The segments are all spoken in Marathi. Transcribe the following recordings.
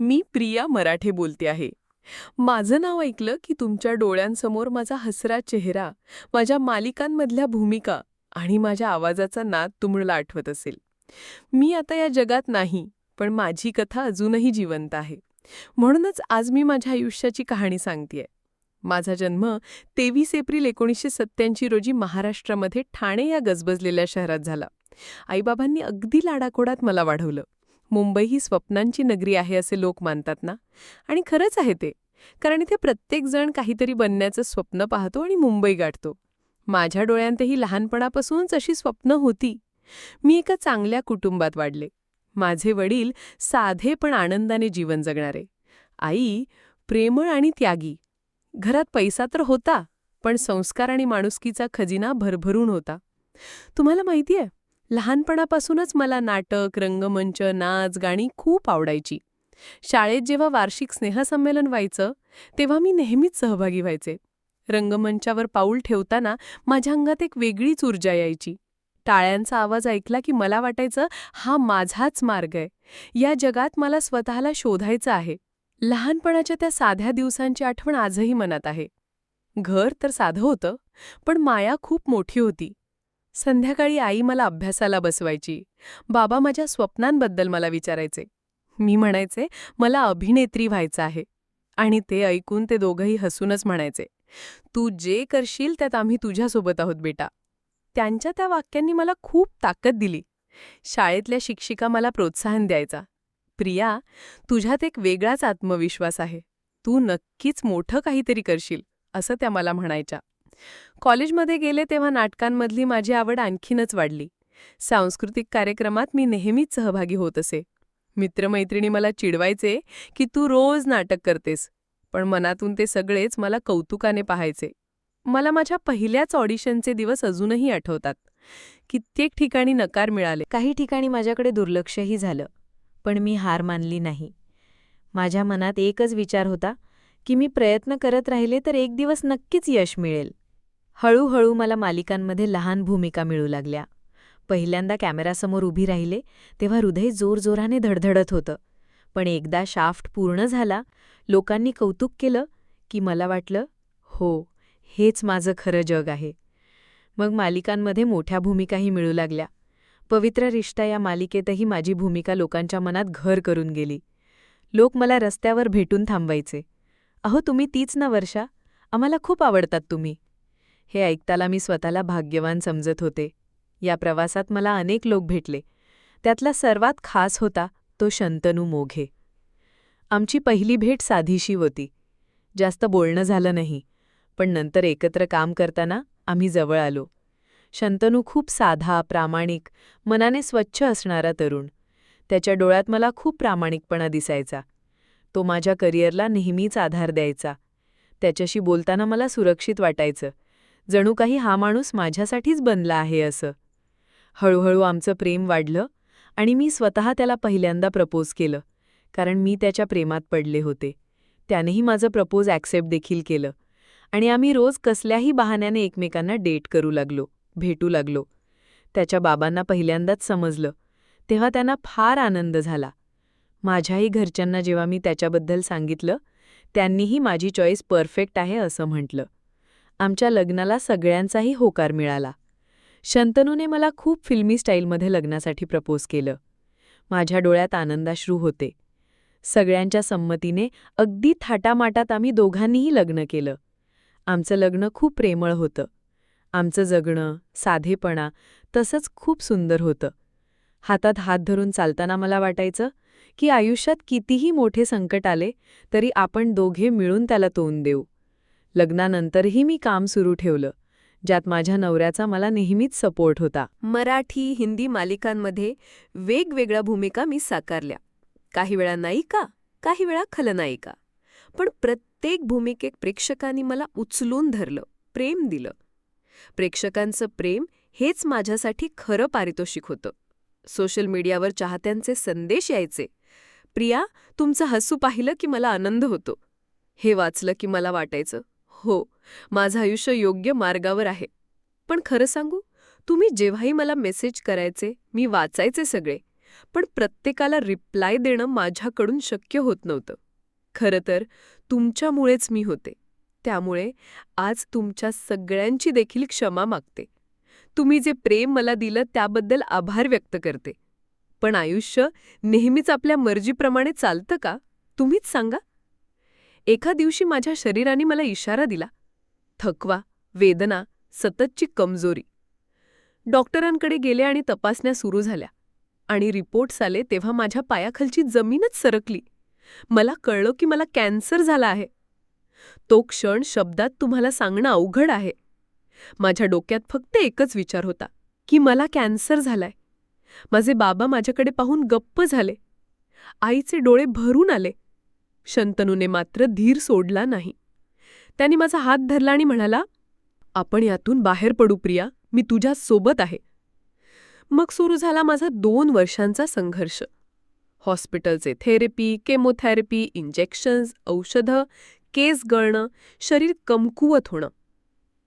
मी प्रिया मराठे बोलते आहे. माझं नाव ऐकलं की तुमच्या डोळ्यांसमोर माझा हसरा चेहरा माझ्या मालिकांमधल्या भूमिका आणि माझ्या आवाजाचा नाद तुम्हाला आठवत असेल. मी आता या जगात नाही पण माझी कथा अजूनही जिवंत आहे. म्हणूनच आज मी माझ्या आयुष्याची कहाणी सांगतेय. माझा जन्म तेवीस एप्रिल एकोणीसशे सत्त्याऐंशी रोजी महाराष्ट्रामध्ये ठाणे या गजबजलेल्या शहरात झाला. आईबाबांनी अगदी लाडाकोडात मला वाढवलं. मुंबई ही स्वप्नांची नगरी आहे असे लोक मानतात ना? आणि खरंच आहे ते. कारण इथे प्रत्येकजण काहीतरी बनण्याचं स्वप्न पाहतो आणि मुंबई गाठतो. माझ्या डोळ्यांतही लहानपणापासूनच अशी स्वप्न होती. मी एका चांगल्या कुटुंबात वाढले. माझे वडील साधे पण आनंदाने जीवन जगणारे. आई प्रेमळ आणि त्यागी. घरात पैसा तर होता पण संस्कार आणि माणुसकीचा खजिना भरभरून होता. तुम्हाला माहितीये लहानपणापासूनच मला नाटक रंगमंच नाच गाणी खूप आवडायची. शाळेत जेव्हा वार्षिक स्नेहसंमेलन व्हायचं तेव्हा मी नेहमीच सहभागी व्हायचे. रंगमंचावर पाऊल ठेवताना माझ्या अंगात एक वेगळीच ऊर्जा यायची. टाळ्यांचा आवाज ऐकला की मला वाटायचं हा माझाच मार्ग आहे. या जगात मला स्वतःला शोधायचं आहे. लहानपणाच्या त्या साध्या दिवसांची आठवण आजही मनात आहे. घर तर साधं होतं पण माया खूप मोठी होती. संध्याकाळी आई मला अभ्यासाला बसवायची. बाबा माझ्या स्वप्नांबद्दल मला विचारायचे. मी म्हणायचे मला अभिनेत्री व्हायचं आहे. आणि ते ऐकून ते दोघंही हसूनच म्हणायचे तू जे करशील त्यात आम्ही तुझ्यासोबत आहोत बेटा. त्यांच्या त्या वाक्यांनी मला खूप ताकद दिली. शाळेतल्या शिक्षिका मला प्रोत्साहन द्यायचा प्रिया तुझ्यात एक वेगळाच आत्मविश्वास आहे. तू नक्कीच मोठं काहीतरी करशील असं त्या मला म्हणायच्या. कॉलेजमध्ये गेले तेव्हा नाटकांमधली माझी आवड आणखीनच वाढली. सांस्कृतिक कार्यक्रमात मी नेहमीच सहभागी होत असे. मित्रमैत्रिणी मला चिडवायचे की तू रोज नाटक करतेस पण मनातून ते सगळेच मला कौतुकाने पाहायचे. मला माझ्या पहिल्याच ऑडिशनचे दिवस अजूनही आठवतात. कित्येक ठिकाणी नकार मिळाले. काही ठिकाणी माझ्याकडे दुर्लक्षही झालं पण मी हार मानली नाही. माझ्या मनात एकच विचार होता की मी प्रयत्न करत राहिले तर एक दिवस नक्कीच यश मिळेल. हळूहळू मला मालिकांमध्ये लहान भूमिका मिळू लागल्या. पहिल्यांदा कॅमेरासमोर उभी राहिले तेव्हा हृदय जोरजोराने धडधडत होतं. पण एकदा शाफ्ट पूर्ण झाला लोकांनी कौतुक केलं की मला वाटलं हो हेच माझं खरं जग आहे. मग मालिकांमध्ये मोठ्या भूमिकाही मिळू लागल्या. पवित्र रिश्ता या मालिकेतही माझी भूमिका लोकांच्या मनात घर करून गेली. लोक मला रस्त्यावर भेटून थांबवायचे. अहो तुम्ही तीच ना वर्षा? आम्हाला खूप आवडतात तुम्ही. हे ऐकताला मी स्वतःला भाग्यवान समजत होते. या प्रवासात मला अनेक लोक भेटले. त्यातला सर्वात खास होता तो शंतनू मोघे. आमची पहिली भेट साधीशी होती. जास्त बोलणं झालं नाही पण नंतर एकत्र काम करताना आम्ही जवळ आलो. शंतनू खूप साधा प्रामाणिक मनाने स्वच्छ असणारा तरुण. त्याच्या डोळ्यात मला खूप प्रामाणिकपणा दिसायचा. तो माझ्या करिअरला नेहमीच आधार द्यायचा. त्याच्याशी बोलताना मला सुरक्षित वाटायचं. जणू काही हा माणूस माझ्यासाठीच बनला आहे असं. हळूहळू आमचं प्रेम वाढलं आणि मी स्वतः त्याला पहिल्यांदा प्रपोज केलं कारण मी त्याच्या प्रेमात पडले होते. त्यानेही माझं प्रपोज ॲक्सेप्ट देखील केलं आणि आम्ही रोज कसल्याही बहाण्याने एकमेकांना डेट करू लागलो भेटू लागलो. त्याच्या बाबांना पहिल्यांदाच समजलं तेव्हा त्यांना फार आनंद झाला. माझ्याही घरच्यांना जेव्हा मी त्याच्याबद्दल सांगितलं त्यांनीही माझी चॉईस परफेक्ट आहे असं म्हटलं. आमच्या लग्नाला सगळ्यांचाही होकार मिळाला. शंतनूने मला खूप फिल्मी स्टाईलमध्ये लग्नासाठी प्रपोज केलं. माझ्या डोळ्यात आनंदाश्रू होते. सगळ्यांच्या संमतीने अगदी थाटामाटात आम्ही दोघांनीही लग्न केलं. आमचं लग्न खूप प्रेमळ होतं. आमचं जगणं साधेपणा तसंच खूप सुंदर होतं. हातात हात धरून चालताना मला वाटायचं की आयुष्यात कितीही मोठे संकट आले तरी आपण दोघे मिळून त्याला तोंड देऊ. लग्नानंतरही मी काम सुरू ठेवलं ज्यात माझ्या नवऱ्याचा मला नेहमीच सपोर्ट होता. मराठी हिंदी मालिकांमध्ये वेगवेगळ्या भूमिका मी साकारल्या. काही वेळा नायिका काही वेळा खलनायिका. पण प्रत्येक भूमिकेत प्रेक्षकांनी मला उचलून धरलं प्रेम दिलं. प्रेक्षकांचं प्रेम हेच माझ्यासाठी खरं पारितोषिक होतं. सोशल मीडियावर चाहत्यांचे संदेश यायचे प्रिया तुमचं हसू पाहिलं की मला आनंद होतो. हे वाचलं की मला वाटायचं हो माझं आयुष्य योग्य मार्गावर आहे. पण खरं सांगू तुम्ही जेव्हाही मला मेसेज करायचे मी वाचायचे सगळे पण प्रत्येकाला रिप्लाय देणं माझ्याकडून शक्य होत नव्हतं. खरं तर तुमच्यामुळेच मी होते. त्यामुळे आज तुमच्या सगळ्यांची देखील क्षमा मागते. तुम्ही जे प्रेम मला दिलं त्याबद्दल आभार व्यक्त करते. पण आयुष्य नेहमीच आपल्या मर्जीप्रमाणे चालतं का? तुम्हीच सांगा. एका दिवशी माझ्या शरीराने मला इशारा दिला थकवा वेदना सततची कमजोरी. डॉक्टरांकडे गेले आणि तपासण्या सुरू झाल्या आणि रिपोर्ट्स आले तेव्हा माझ्या पायाखालची जमीनच सरकली. मला कळलं की मला कॅन्सर झाला आहे. तो क्षण शब्दात तुम्हाला सांगणं अवघड आहे. माझ्या डोक्यात फक्त एकच विचार होता की मला कॅन्सर झालाय. माझे बाबा माझ्याकडे पाहून गप्प झाले. आईचे डोळे भरून आले. शंतनूने मात्र धीर सोडला नाही. त्याने माझा हात धरला आणि म्हणाला आपण यातून बाहेर पडू प्रिया. मी तुझ्या सोबत आहे. मग सुरू झाला माझा दोन वर्षांचा संघर्ष. हॉस्पिटलचे थेरपी केमोथेरपी इंजेक्शन्स औषधं केस गळणं शरीर कमकुवत होणं.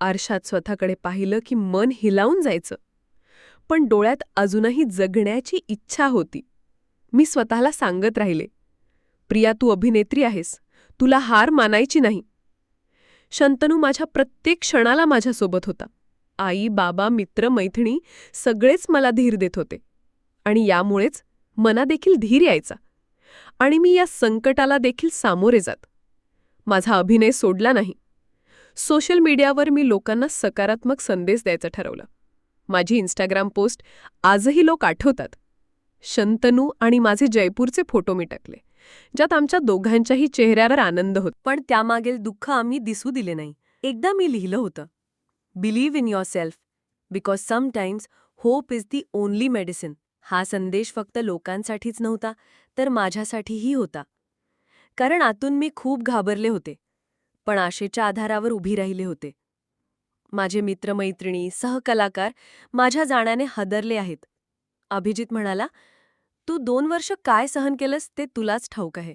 आरशात स्वतःकडे पाहिलं की मन हिलावून जायचं. पण डोळ्यात अजूनही जगण्याची इच्छा होती. मी स्वतःला सांगत राहिले प्रिया तू अभिनेत्री आहेस. तुला हार मानायची नाही. शंतनू माझ्या प्रत्येक क्षणाला माझ्यासोबत होता. आई बाबा मित्र मैत्रिणी सगळेच मला धीर देत होते. आणि यामुळेच मनादेखील धीर यायचा. आणि मी या संकटाला देखील सामोरे जात. माझा अभिनय सोडला नाही. सोशल मीडियावर मी लोकांना सकारात्मक संदेश द्यायचं ठरवलं. माझी इंस्टाग्राम पोस्ट आजही लोक आठवतात. शंतनू आणि माझे जयपूरचे फोटो मी टाकले. ज्यात आमच्या दोघांच्याही चेहऱ्यावर आनंद होत. पण त्यामागील दुःख आम्ही दिसू दिले नाही. एकदा मी लिहिलं होतं believe in yourself because sometimes hope is the only medicine हा संदेश फक्त लोकांसाठीच नव्हता तर माझ्यासाठीही होता. कारण आतून मी खूप घाबरले होते पण आशेच्या आधारावर उभी राहिले होते. माझे मित्रमैत्रिणी सहकलाकार माझ्या जाण्याने हदरले आहेत. अभिजित म्हणाला तू दोन वर्ष काय सहन केलंस ते तुलाच ठाऊक आहे.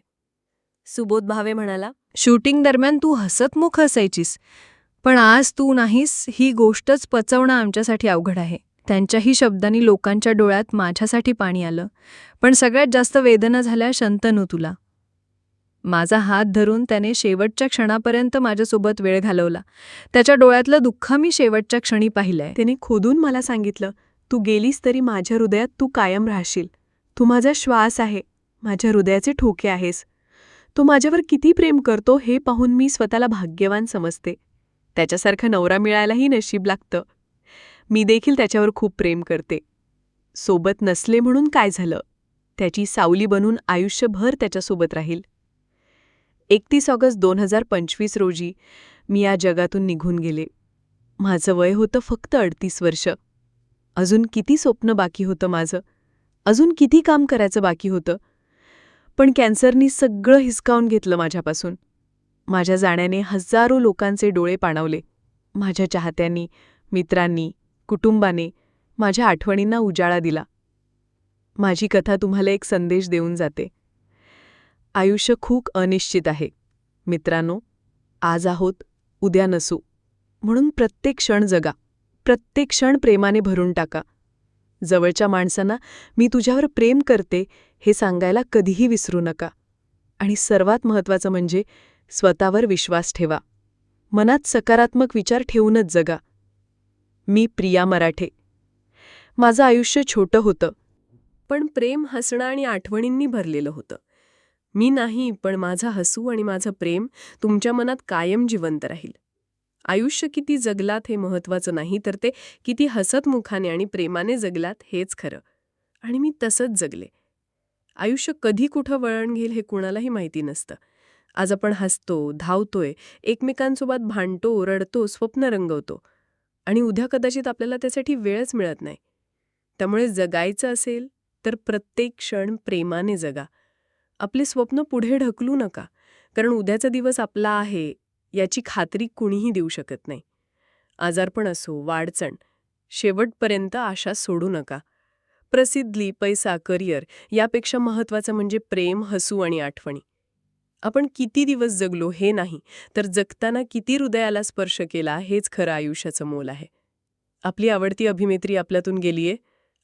सुबोध भावे म्हणाला शूटिंग दरम्यान तू हसतमुख असायचीस पण आज तू नाहीस ही गोष्टच पचवणं आमच्यासाठी अवघड आहे. त्यांच्याही शब्दांनी लोकांच्या डोळ्यात माझ्यासाठी पाणी आलं पण सगळ्यात जास्त वेदना झाल्या शंतनू तुला. माझा हात धरून त्याने शेवटच्या क्षणापर्यंत माझ्यासोबत वेळ घालवला. त्याच्या डोळ्यातलं दुःख मी शेवटच्या क्षणी पाहिलंय. त्याने खोदून मला सांगितलं तू गेलीस तरी माझ्या हृदयात तू कायम राहशील. तू माझा श्वास आहे. माझ्या हृदयाचे ठोके आहेस. तो माझ्यावर किती प्रेम करतो हे पाहून मी स्वतःला भाग्यवान समजते. त्याच्यासारखा नवरा मिळायलाही नशीब लागतं. मी देखील त्याच्यावर खूप प्रेम करते. सोबत नसले म्हणून काय झालं? त्याची सावली बनून आयुष्यभर त्याच्यासोबत राहील. एकतीस ऑगस्ट दोन हजार पंचवीस रोजी मी या जगातून निघून गेले. माझं वय होतं फक्त अडतीस वर्ष. अजून किती स्वप्न बाकी होतं माझं? अजून किती काम करायचं बाकी होतं? पण कॅन्सरनी सगळं हिसकावून घेतलं माझ्यापासून. माझ्या जाण्याने हजारो लोकांचे डोळे पाणावले. माझ्या चाहत्यांनी मित्रांनी कुटुंबाने माझ्या आठवणींना उजाळा दिला. माझी कथा तुम्हाला एक संदेश देऊन जाते. आयुष्य खूप अनिश्चित आहे. मित्रांनो आज आहोत उद्या नसू. म्हणून प्रत्येक क्षण जगा. प्रत्येक क्षण प्रेमाने भरून टाका. जवळच्या माणसांना मी तुझ्यावर प्रेम करते हे सांगायला कधीही विसरू नका. आणि सर्वात महत्त्वाचं म्हणजे स्वतःवर विश्वास ठेवा. मनात सकारात्मक विचार ठेवूनच जगा. मी प्रिया मराठे. माझं आयुष्य छोटं होतं पण प्रेम हसणं आणि आठवणींनी भरलेलं होतं. मी नाही पण माझा हसू आणि माझं प्रेम तुमच्या मनात कायम जिवंत राहील. आयुष्य किती जगलात हे महत्त्वाचं नाही तर ते किती हसतमुखाने आणि प्रेमाने जगलात हेच खरं. आणि मी तसंच जगले. आयुष्य कधी कुठं वळण घेईल हे कुणालाही माहिती नसतं. आज आपण हसतो धावतोय एकमेकांसोबत भांडतो रडतो स्वप्न रंगवतो. आणि उद्या कदाचित आपल्याला त्यासाठी वेळच मिळत नाही. त्यामुळे जगायचं असेल तर प्रत्येक क्षण प्रेमाने जगा. आपले स्वप्न पुढे ढकलू नका. कारण उद्याचा दिवस आपला आहे याची खात्री कुणीही देऊ शकत नाही. आजारपण असो वाडचण शेवटपर्यंत आशा सोडू नका. प्रसिद्धी पैसा करिअर यापेक्षा महत्त्वाचं म्हणजे प्रेम हसू आणि आठवणी. आपण किती दिवस जगलो हे नाही तर जगताना किती हृदयाला स्पर्श केला हेच खरं आयुष्याचं मोल आहे. आपली आवडती अभिनेत्री आपल्यातून गेलीये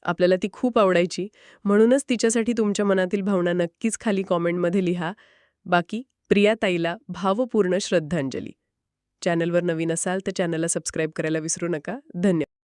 आपल्याला ती खूप आवडायची म्हणूनच तिच्यासाठी तुमच्या मनातील भावना नक्कीच खाली कॉमेंटमध्ये लिहा. बाकी प्रियाताईला भावपूर्ण श्रद्धांजली. चॅनलवर नवीन असाल तर चॅनलला सबस्क्राईब करायला विसरू नका. धन्यवाद